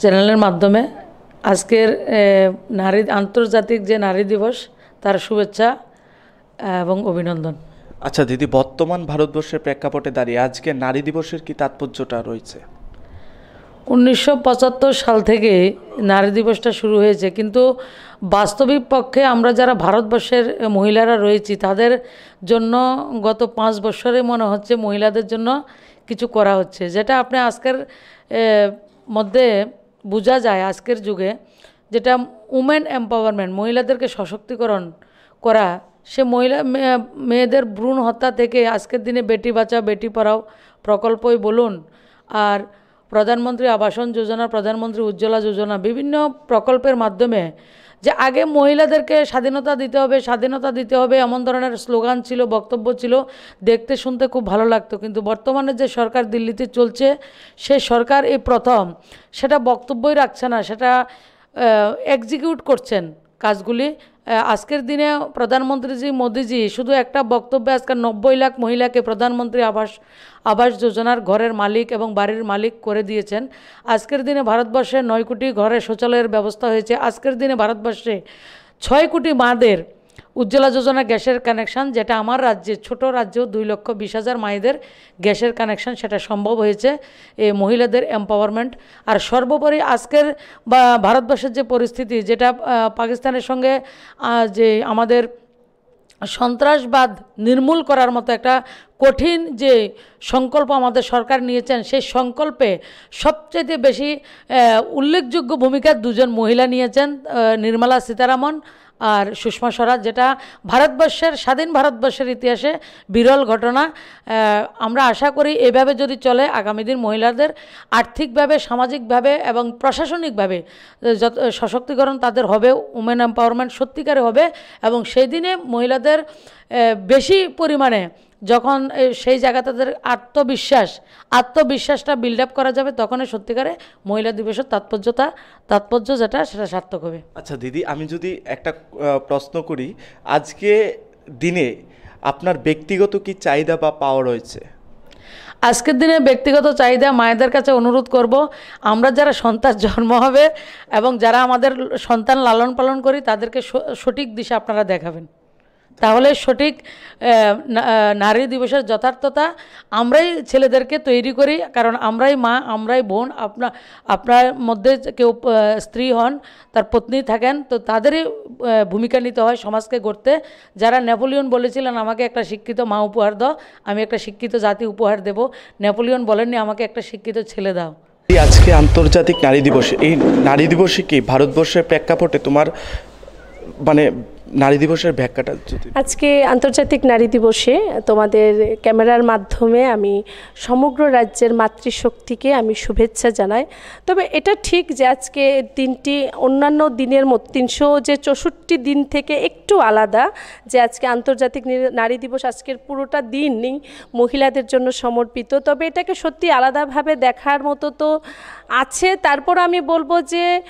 চ্যানেলের মাধ্যমে আজকের নারী আন্তর্জাতিক যে নারী দিবস তার শুভেচ্ছা এবং অভিনন্দন। আচ্ছা দিদি বর্তমান ভারতবর্ষের প্রেক্ষাপটে দাঁড়িয়ে আজকে নারী দিবসের কি তাৎপর্যটা রয়েছে? উনিশশো পঁচাত্তর সাল থেকে নারী দিবসটা শুরু হয়েছে কিন্তু বাস্তবিক পক্ষে আমরা যারা ভারতবর্ষের মহিলারা রয়েছি তাদের জন্য গত পাঁচ বছরে মনে হচ্ছে মহিলাদের জন্য কিছু করা হচ্ছে। যেটা আপনি আজকের মধ্যে বোঝা যায় আজকের যুগে, যেটা উমেন এম্পাওয়ারমেন্ট মহিলাদেরকে সশক্তিকরণ করা, সে মহিলা মেয়ে- মেয়েদের ভ্রূণ হত্যা থেকে আজকের দিনে বেটি বাঁচাও, বেটি পড়াও প্রকল্পই বলুন। আর প্রধানমন্ত্রী আবাসন যোজনা, প্রধানমন্ত্রী উজ্জ্বলা যোজনা, বিভিন্ন প্রকল্পের মাধ্যমে যে আগে মহিলাদেরকে স্বাধীনতা দিতে হবে, স্বাধীনতা দিতে হবে এমন ধরনের স্লোগান ছিল, বক্তব্য ছিল, দেখতে শুনতে খুব ভালো লাগতো। কিন্তু বর্তমানে যে সরকার দিল্লিতে চলছে, সে সরকার এই প্রথম। সেটা বক্তব্যই রাখছে না, সেটা এক্সিকিউট করছেন কাজগুলি। আজকের দিনে প্রধানমন্ত্রীজি, মোদিজি, শুধু একটা বক্তব্যে আজকে নব্বই লাখ মহিলাকে প্রধানমন্ত্রী আবাস আবাস যোজনার ঘরের মালিক এবং বাড়ির মালিক করে দিয়েছেন। আজকের দিনে ভারতবর্ষে নয় কোটি ঘরে শৌচালয়ের ব্যবস্থা হয়েছে। আজকের দিনে ভারতবর্ষে ছয় কোটি মাদের উজ্জ্বলা যোজনা গ্যাসের কানেকশন, যেটা আমার রাজ্যে, ছোট রাজ্যেও দুই লক্ষ বিশ হাজার মায়েদের গ্যাসের কানেকশন সেটা সম্ভব হয়েছে এই মহিলাদের এম্পাওয়ারমেন্ট আর সর্বোপরি আজকের বা ভারতবর্ষের যে পরিস্থিতি, যেটা পাকিস্তানের সঙ্গে যে আমাদের সন্ত্রাসবাদ নির্মূল করার মতো একটা কঠিন যে সংকল্প আমাদের সরকার নিয়েছেন, সেই সংকল্পে সবচেয়ে বেশি উল্লেখযোগ্য ভূমিকা দুজন মহিলা নিয়েছেন নির্মলা সীতারামন আর সুষমা স্বরাজ, যেটা ভারতবর্ষের, স্বাধীন ভারতবর্ষের ইতিহাসে বিরল ঘটনা। আমরা আশা করি এভাবে যদি চলে, আগামী দিন মহিলাদের আর্থিকভাবে, সামাজিকভাবে এবং প্রশাসনিকভাবে যত, সশক্তিকরণ তাদের হবে উমেন এম্পাওয়ারমেন্ট সত্যিকারে হবে এবং সেই দিনে মহিলাদের বেশি পরিমাণে যখন সেই জায়গা তাদের আত্মবিশ্বাস আত্মবিশ্বাসটা বিল্ড আপ করা যাবে তখনই সত্যিকারে মহিলা দিবসের তাৎপর্যতা তাৎপর্য যেটা সেটা সার্থক হবে। আচ্ছা দিদি আমি যদি একটা প্রশ্ন করি আজকে দিনে আপনার ব্যক্তিগত কি চাহিদা বা পাওয়া রয়েছে? আজকের দিনে ব্যক্তিগত চাহিদা মায়েদের কাছে অনুরোধ করব আমরা যারা সন্তান জন্ম হবে এবং যারা আমাদের সন্তান লালন পালন করি তাদেরকে সঠিক দিশা আপনারা দেখাবেন। তাহলে সঠিক নারী দিবসের যথার্থতা আমরাই ছেলেদেরকে তৈরি করি, কারণ আমরাই মা, আমরাই বোন আপনার আপনার মধ্যে কেউ স্ত্রী হন, তার পত্নী থাকেন, তো তাদেরই ভূমিকা নিতে হয় সমাজকে গড়তে। যারা নেপোলিয়ন বলেছিলেন, আমাকে একটা শিক্ষিত মা উপহার দাও, আমি একটা শিক্ষিত জাতি উপহার দেব। নেপোলিয়ন বলেননি, আমাকে একটা শিক্ষিত ছেলে দাও। আজকে আন্তর্জাতিক নারী দিবস, এই নারী দিবসে কি ভারতবর্ষের প্রেক্ষাপটে তোমার মানে নারী দিবসের ব্যাখ্যাটা আজকে আন্তর্জাতিক নারী দিবসে তোমাদের ক্যামেরার মাধ্যমে আমি সমগ্র রাজ্যের মাতৃশক্তিকে আমি শুভেচ্ছা জানাই। তবে এটা ঠিক যে আজকে দিনটি অন্যান্য দিনের মতো তিনশো যে চৌষট্টি দিন থেকে একটু আলাদা যে আজকে আন্তর্জাতিক নারী দিবস আজকের পুরোটা দিনই মহিলাদের জন্য সমর্পিত। তবে এটাকে সত্যি আলাদাভাবে দেখার মতো তো আছে। তারপর আমি বলব যে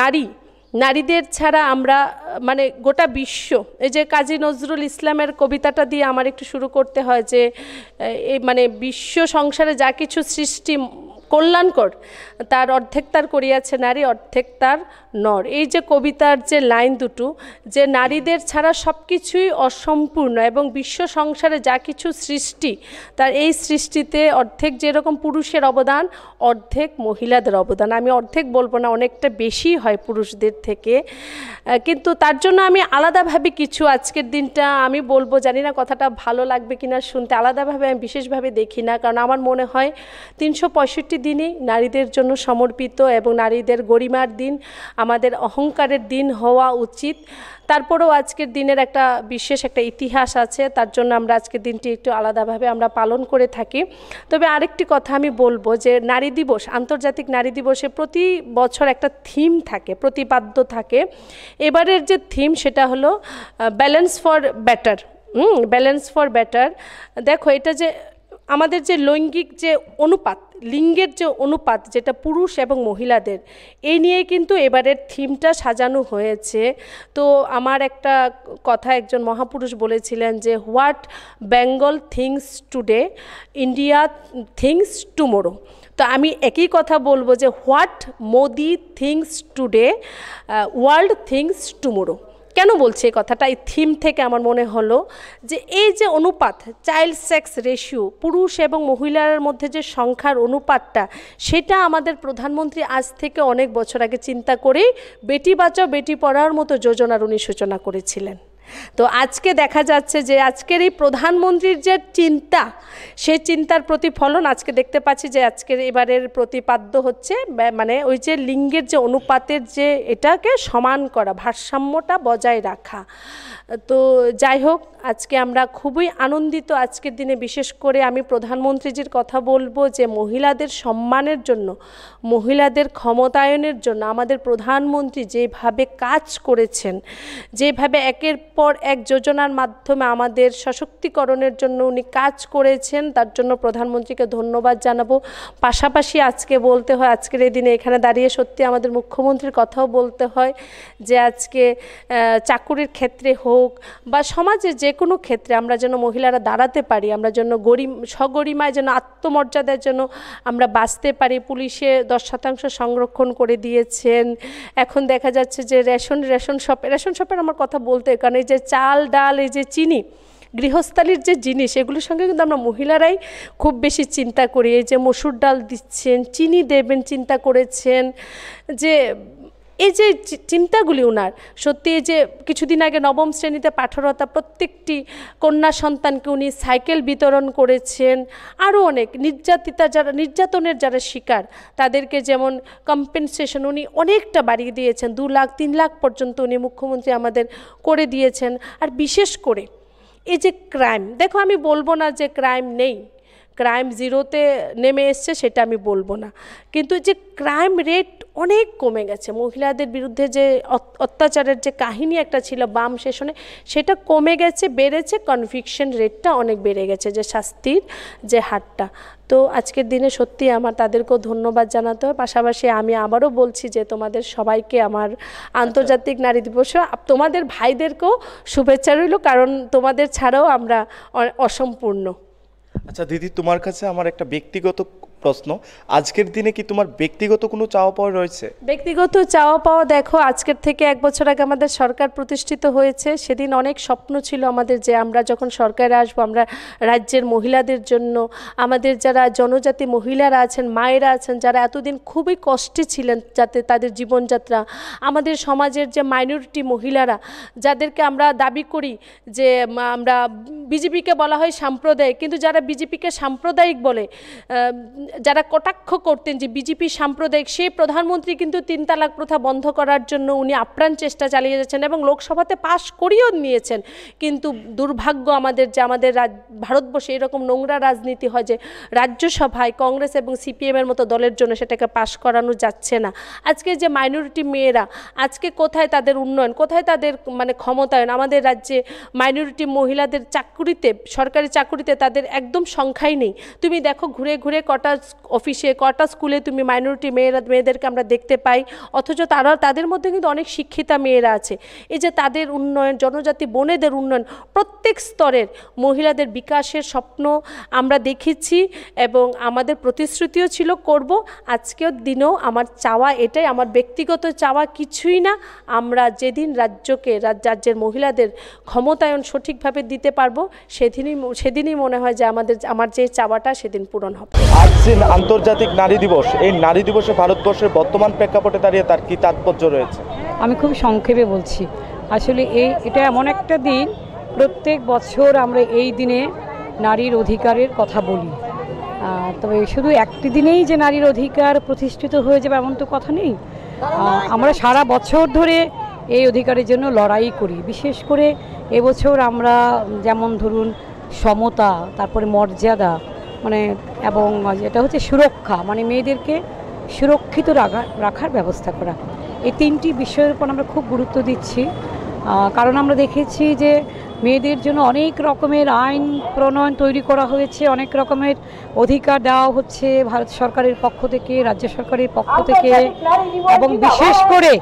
নারী নারীদের ছাড়া আমরা মানে গোটা বিশ্ব, এই যে কাজী নজরুল ইসলামের কবিতাটা দিয়ে আমার একটু শুরু করতে হয় যে এই মানে বিশ্ব সংসারে যা কিছু সৃষ্টি কল্যাণকর। তার অর্ধেক তার করিয়াছে নারী, অর্ধেক তার নর। এই যে কবিতার যে লাইন দুটো, যে নারীদের ছাড়া সব কিছুই অসম্পূর্ণ এবং বিশ্ব সংসারে যা কিছু সৃষ্টি, তার এই সৃষ্টিতে অর্ধেক যেরকম পুরুষের অবদান, অর্ধেক মহিলাদের অবদান। আমি অর্ধেক বলব না, অনেকটা বেশি হয় পুরুষদের থেকে। কিন্তু তার জন্য আমি আলাদাভাবে কিছু আজকের দিনটা আমি বলব, জানি না কথাটা ভালো লাগবে কিনা শুনতে, আলাদাভাবে আমি বিশেষভাবে দেখি না, কারণ আমার মনে হয় তিনশো পঁয়ষট্টি দিনই নারীদের জন্য সমর্পিত এবং নারীদের গরিমার দিন, আমাদের অহংকারের দিন হওয়া উচিত। তারপরেও আজকের দিনের একটা বিশেষ একটা ইতিহাস আছে, তার জন্য আমরা আজকের দিনটি একটু আলাদাভাবে আমরা পালন করে থাকি। তবে আরেকটি কথা আমি বলব যে নারী দিবস, আন্তর্জাতিক নারী দিবসে প্রতি বছর একটা থিম থাকে, প্রতিপাদ্য থাকে। এবারের যে থিম সেটা হলো balance for hmm, balance for better দেখো, এটা যে আমাদের যে লৈঙ্গিক যে অনুপাত, লিঙ্গের যে অনুপাত যেটা পুরুষ এবং মহিলাদের, এই নিয়ে কিন্তু এবারের থিমটা সাজানো হয়েছে। তো আমার একটা কথা একজন মহাপুরুষ বলেছিলেন যে, what Bengal thinks today, India thinks tomorrow? তো আমি একই কথা বলব যে, what Modi thinks today world thinks tomorrow? কেন বলছে এই কথাটা? এই থিম থেকে আমার মনে হলো যে এই যে অনুপাত চাইল্ড সেক্স রেশিও পুরুষ এবং মহিলার মধ্যে যে সংখ্যার অনুপাতটা, সেটা আমাদের প্রধানমন্ত্রী আজ থেকে অনেক বছর আগে চিন্তা করেই বেটি বাঁচাও বেটি পড়ার মতো যোজনার উনি সূচনা করেছিলেন। তো আজকে দেখা যাচ্ছে যে আজকের এই প্রধানমন্ত্রীর যে চিন্তা সেই চিন্তার প্রতিফলন আজকে দেখতে পাচ্ছি যে আজকের এবারের প্রতিপাদ্য হচ্ছে মানে ওই যে লিঙ্গের যে অনুপাতের যে এটাকে সমান করা, ভারসাম্যটা বজায় রাখা। তো যাই হোক, আজকে আমরা খুবই আনন্দিত আজকের দিনে। বিশেষ করে আমি প্রধানমন্ত্রীজির কথা বলব যে মহিলাদের সম্মানের জন্য, মহিলাদের ক্ষমতায়নের জন্য আমাদের প্রধানমন্ত্রী যেভাবে কাজ করেছেন, যেভাবে একের পর এক যোজনার মাধ্যমে আমাদের সশক্তিকরণের জন্য উনি কাজ করেছেন, তার জন্য প্রধানমন্ত্রীকে ধন্যবাদ জানাব। পাশাপাশি আজকে বলতে হয়, আজকের এই দিনে এখানে দাঁড়িয়ে সত্যি আমাদের মুখ্যমন্ত্রীর কথাও বলতে হয় যে আজকে চাকুরির ক্ষেত্রে হোক বা সমাজে যে কোনো ক্ষেত্রে আমরা যেন মহিলারা দাঁড়াতে পারি, আমরা যেন গরিম, সগরিমায় যেন আত্মমর্যাদার জন্য আমরা বাঁচতে পারি। পুলিশে দশ শতাংশ সংরক্ষণ করে দিয়েছেন। এখন দেখা যাচ্ছে যে রেশন রেশন শপে, রেশন শপের আমার কথা বলতে, কারণ এই যে চাল, ডাল, এই যে চিনি, গৃহস্থালির যে জিনিস, এগুলোর সঙ্গে কিন্তু আমরা মহিলারাই খুব বেশি চিন্তা করি। এই যে মসুর ডাল দিচ্ছেন, চিনি দেবেন, চিন্তা করেছেন যে এই যে চিন্তাগুলি ওনার সত্যি এই যে কিছুদিন আগে নবম শ্রেণীতে পাঠরতা প্রত্যেকটি কন্যা সন্তানকে উনি সাইকেল বিতরণ করেছেন আরও অনেক নির্যাতিতা যারা, নির্যাতনের যারা শিকার, তাদেরকে যেমন কম্পেনসেশন উনি অনেকটা বাড়িয়ে দিয়েছেন, দু লাখ, তিন লাখ পর্যন্ত উনি মুখ্যমন্ত্রী আমাদের করে দিয়েছেন, আর বিশেষ করে এই যে ক্রাইম দেখো আমি বলব না যে ক্রাইম নেই ক্রাইম জিরোতে নেমে এসছে সেটা আমি বলব না, কিন্তু যে ক্রাইম রেট অনেক কমে গেছে। মহিলাদের বিরুদ্ধে যে অত- অত্যাচারের যে কাহিনী একটা ছিল বাম সেশনে সেটা কমে গেছে বেড়েছে কনভিকশন রেটটা অনেক বেড়ে গেছে যে শাস্তির যে হারটা। তো আজকের দিনে সত্যি আমার তাদেরকেও ধন্যবাদ জানাতে হয়। পাশাপাশি আমি আবারও বলছি যে তোমাদের সবাইকে আমার আন্তর্জাতিক নারী দিবসে তোমাদের ভাইদেরকেও শুভেচ্ছা রইল কারণ তোমাদের ছাড়াও আমরা অসম্পূর্ণ। আচ্ছা দিদি তোমার কাছে আমার একটা ব্যক্তিগত প্রশ্ন, আজকের দিনে কি তোমার ব্যক্তিগত কোনো চাওয়া পাওয়া রয়েছে? ব্যক্তিগত চাওয়া পাওয়া দেখো, আজকের থেকে এক বছর আগে আমাদের সরকার প্রতিষ্ঠিত হয়েছে। সেদিন অনেক স্বপ্ন ছিল আমাদের যে আমরা যখন সরকারে আসব, আমরা রাজ্যের মহিলাদের জন্য, আমাদের যারা জনজাতি মহিলারা আছেন, মায়েরা আছেন, যারা এতদিন খুবই কষ্টে ছিলেন যাতে তাদের জীবনযাত্রা, আমাদের সমাজের যে মাইনরিটি মহিলারা, যাদেরকে আমরা দাবি করি যে আমরা বিজেপিকে বলা হয় সাম্প্রদায়িক, কিন্তু যারা বিজেপিকে সাম্প্রদায়িক বলে যারা কটাক্ষ করতেন যে বিজেপি সাম্প্রদায়িক, সেই প্রধানমন্ত্রী কিন্তু তিন তালাক প্রথা বন্ধ করার জন্য উনি আপ্রাণ চেষ্টা চালিয়ে যাচ্ছেন এবং লোকসভাতে পাশ করিয়েও নিয়েছেন। কিন্তু দুর্ভাগ্য আমাদের যে আমাদের ভারতবর্ষে এরকম নোংরা রাজনীতি হয় যে রাজ্যসভায় কংগ্রেস এবং সিপিএমের মতো দলের জন্য সেটাকে পাশ করানো যাচ্ছে না। আজকে যে মাইনরিটি মেয়েরা, আজকে কোথায় তাদের উন্নয়ন, কোথায় তাদের মানে ক্ষমতায়ন? আমাদের রাজ্যে মাইনরিটি মহিলাদের চাকুরিতে, সরকারি চাকুরিতে তাদের একদম সংখ্যাই নেই। তুমি দেখো ঘুরে ঘুরে কটা অফিসে, কটা স্কুলে তুমি মাইনরিটি মেয়েরা মেয়েদেরকে আমরা দেখতে পাই, অথচ তারা তাদের মধ্যে কিন্তু অনেক শিক্ষিতা মেয়েরা আছে। এই যে তাদের উন্নয়ন, জনজাতি, বোনেদের উন্নয়ন, প্রত্যেক স্তরের মহিলাদের বিকাশের স্বপ্ন আমরা দেখেছি এবং আমাদের প্রতিশ্রুতিও ছিল করব। আজকের দিনেও আমার চাওয়া এটাই, আমার ব্যক্তিগত চাওয়া কিছুই না। আমরা যেদিন রাজ্যকে রাজ্যের মহিলাদের ক্ষমতায়ন সঠিকভাবে দিতে পারব, সেদিনই সেদিনই মনে হয় যে আমাদের আমার যে চাওয়াটা সেদিন পূরণ হবে। আজ আন্তর্জাতিক নারী দিবস। এই নারী দিবসে ভারতবর্ষের বর্তমান প্রেক্ষাপটে দাঁড়িয়ে তার কি তাৎপর্য রয়েছে? আমি খুব সংক্ষেপে বলছি। আসলে এই, এটা এমন একটা দিন, প্রত্যেক বছর আমরা এই দিনে নারীর অধিকারের কথা বলি। তবে শুধু একটি দিনেই যে নারীর অধিকার প্রতিষ্ঠিত হয়ে যাবে এমন তো কথা নেই। আমরা সারা বছর ধরে এই অধিকারের জন্য লড়াই করি। বিশেষ করে এবছর আমরা যেমন ধরুন সমতা, তারপরে মর্যাদা মানে এবং যেটা হচ্ছে সুরক্ষা মানে মেয়েদেরকে সুরক্ষিত রাখা, রাখার ব্যবস্থা করা। এই তিনটি বিষয়ের উপর আমরা খুব গুরুত্ব দিচ্ছি। কারণ আমরা দেখেছি যে মেয়েদের জন্য অনেক রকমের আইন প্রণয়ন তৈরি করা হয়েছে, অনেক রকমের অধিকার দেওয়া হচ্ছে ভারত সরকারের পক্ষ থেকে, রাজ্য সরকারের পক্ষ থেকে, এবং বিশেষ করে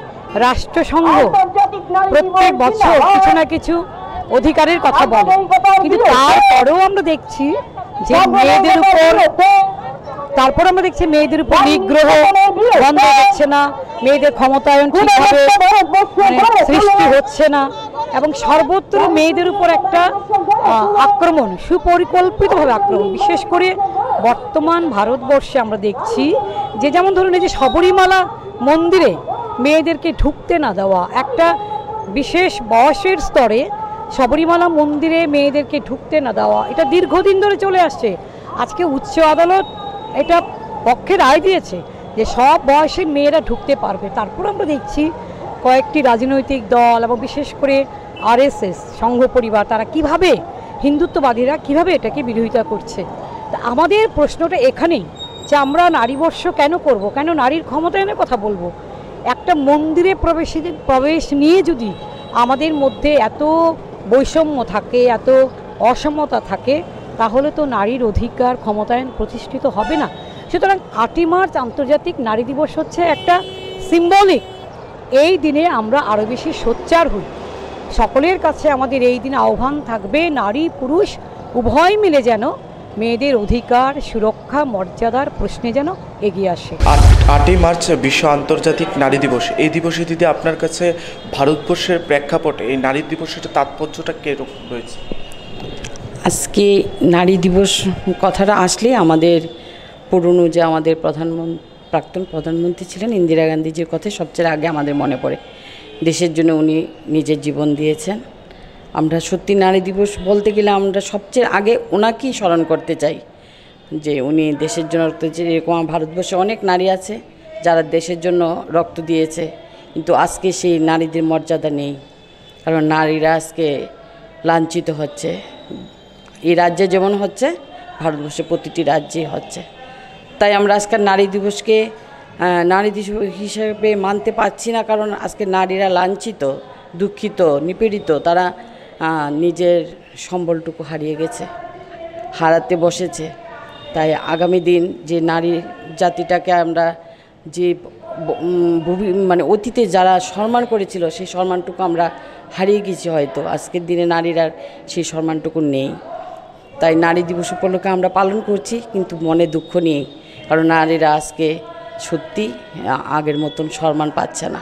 রাষ্ট্রসংঘ প্রত্যেক বছর কিছু না কিছু অধিকারের কথা বলে। কিন্তু তারপরেও আমরা দেখছি যে মেয়েদের উপর তারপর আমরা দেখছি মেয়েদের উপর নিগ্রহ বন্ধ হচ্ছে না। মেয়েদের ক্ষমতায়ন ঠিকভাবে মানে সৃষ্টি হচ্ছে না। এবং সর্বত্র মেয়েদের উপর একটা আক্রমণ সুপরিকল্পিতভাবে আক্রমণ। বিশেষ করে বর্তমান ভারতবর্ষে আমরা দেখছি যে যেমন ধরুন এই যে শবরীমালা মন্দিরে মেয়েদেরকে ঢুকতে না দেওয়া একটা বিশেষ বয়সের স্তরে শবরীমালা মন্দিরে মেয়েদেরকে ঢুকতে না দেওয়া, এটা দীর্ঘদিন ধরে চলে আসছে। আজকে উচ্চ আদালত এটা পক্ষে রায় দিয়েছে যে সব বয়সের মেয়েরা ঢুকতে পারবে। তারপর আমরা দেখছি কয়েকটি রাজনৈতিক দল এবং বিশেষ করে আরএসএস, সংঘ পরিবার, তারা কীভাবে হিন্দুত্ববাদীরা কীভাবে এটাকে বিরোধিতা করছে। তা আমাদের প্রশ্নটা এখানেই যে আমরা নারীবর্ষ কেন করব, কেন নারীর ক্ষমতায়নের কথা বলব? একটা মন্দিরে প্রবেশ প্রবেশ নিয়ে যদি আমাদের মধ্যে এত বৈষম্য থাকে, এত অসমতা থাকে, তাহলে তো নারীর অধিকার ক্ষমতায়ন প্রতিষ্ঠিত হবে না। সুতরাং আটই মার্চ আন্তর্জাতিক নারী দিবস হচ্ছে একটা সিম্বলিক এই দিনে আমরা আরও বেশি সোচ্চার হই। সকলের কাছে আমাদের এই দিন আহ্বান থাকবে, নারী, পুরুষ, উভয় মিলে যেন মেয়েদের অধিকার সুরক্ষা মর্যাদার প্রশ্নে যেন এগিয়ে আসে। আট আটই মার্চ বিশ্ব আন্তর্জাতিক নারী দিবস। এই দিবসে দিদি আপনার কাছে ভারতবর্ষের প্রেক্ষাপটে এই নারী দিবসের তাৎপর্যটা কীরকম রয়েছে? আজকে নারী দিবস কথাটা আসলে আমাদের পুরনো যে আমাদের প্রধানমন্ত্রী প্রাক্তন প্রধানমন্ত্রী ছিলেন ইন্দিরা গান্ধীজির কথা সবচেয়ে আগে আমাদের মনে পড়ে। দেশের জন্য উনি নিজের জীবন দিয়েছেন। আমরা সত্যি নারী দিবস বলতে গেলে আমরা সবচেয়ে আগে ওনাকেই স্মরণ করতে চাই যে উনি দেশের জন্য রক্ত দিয়েছে এরকম ভারতবর্ষে অনেক নারী আছে যারা দেশের জন্য রক্ত দিয়েছে, কিন্তু আজকে সেই নারীদের মর্যাদা নেই। কারণ নারীরা আজকে লাঞ্ছিত হচ্ছে। এই রাজ্যে যেমন হচ্ছে, ভারতবর্ষে প্রতিটি রাজ্যেই হচ্ছে। তাই আমরা আজকের নারী দিবসকে নারী দিবস হিসেবে মানতে পারছি না, কারণ আজকে নারীরা লাঞ্ছিত, দুঃখিত, নিপীড়িত। তারা নিজের সম্বলটুকু হারিয়ে গেছে, হারাতে বসেছে। তাই আগামী দিন যে নারী জাতিটাকে আমরা যে মানে অতীতে যারা সম্মান করেছিল, সেই সম্মানটুকু আমরা হারিয়ে গেছি হয়তো। আজকের দিনে নারীরা সেই সম্মানটুকু নেই। তাই নারী দিবস উপলক্ষে আমরা পালন করছি, কিন্তু মনে দুঃখ নেই। কারণ নারীরা আজকে সত্যি আগের মতন সম্মান পাচ্ছে না।